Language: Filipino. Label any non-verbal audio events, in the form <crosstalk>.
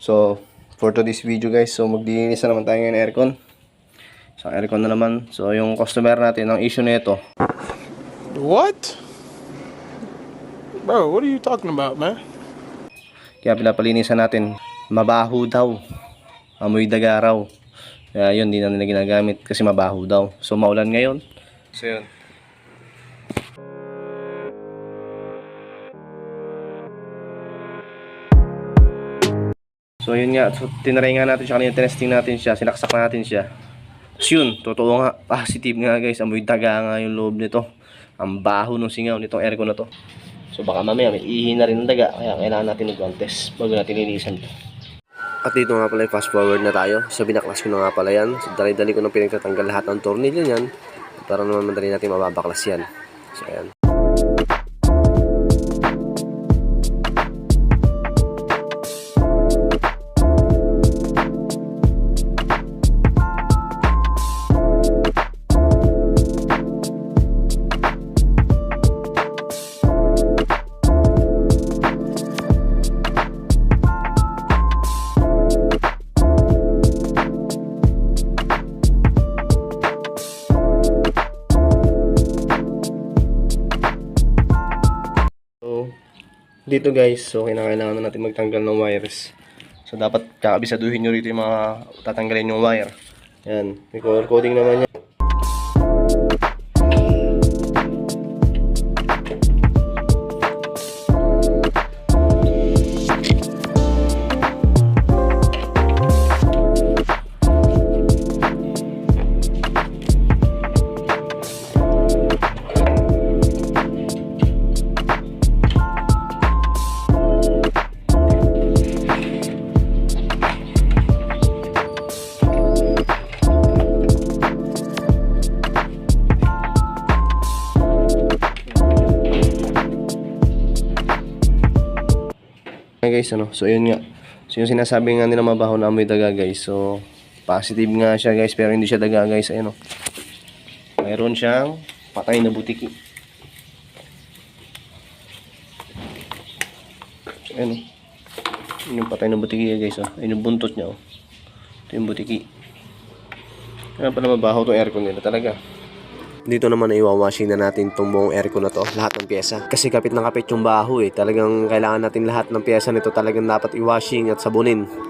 So, for today's video guys, so maglilinis na naman tayo ng aircon. Sa aircon na naman. So, yung customer natin, ang issue nito, What? Bro, what are you talking about, man? kaya pinapalinisan natin, mabaho daw. Amoy daga raw. Kaya yun, di na nila ginagamit kasi mabaho daw. So, maulan ngayon. So, yun. So, yun nga. So, tinaray nga natin siya kanina. Tinesting natin siya. Sinaksak natin siya. Tapos yun, totoo nga. <laughs> Positive nga guys. Amoy daga nga yung loob nito. Ang baho ng singaw nitong aircon na to. So, baka mamaya may ihi na rin ng daga. Kaya kailangan natin mag-contest bago natin linisan to. At dito nga pala, fast forward na tayo. So, binaklas ko na nga pala yan. So, dali-dali ko nang pinagtatanggal lahat ng tornilyo niyan. Para naman madali natin mababaklas yan. So, ayan. Dito guys, so kinakailangan na natin magtanggal ng wires. So, dapat kakabisaduhin nyo rito yung mga tatanggalin yung wire. Yan, may color coding naman yan. Okay guys, ano, so yun nga. So yung sinasabi nga nila mabaho na amoy daga guys. So, positive nga siya guys, pero hindi siya daga guys. Ayun o. Mayroon siyang patay na butiki. So, ayun o. Yun yung patay na butiki guys. Oh. Ayun yung buntot niya. Oh. Ito yung butiki. Kaya pala mabaho itong aircon nila talaga. Dito naman ay iwawashing na natin itong buong aircon na to, lahat ng pyesa. Kasi kapit na kapit yung baho eh. Talagang kailangan natin lahat ng pyesa nito talagang dapat i-washing at sabunin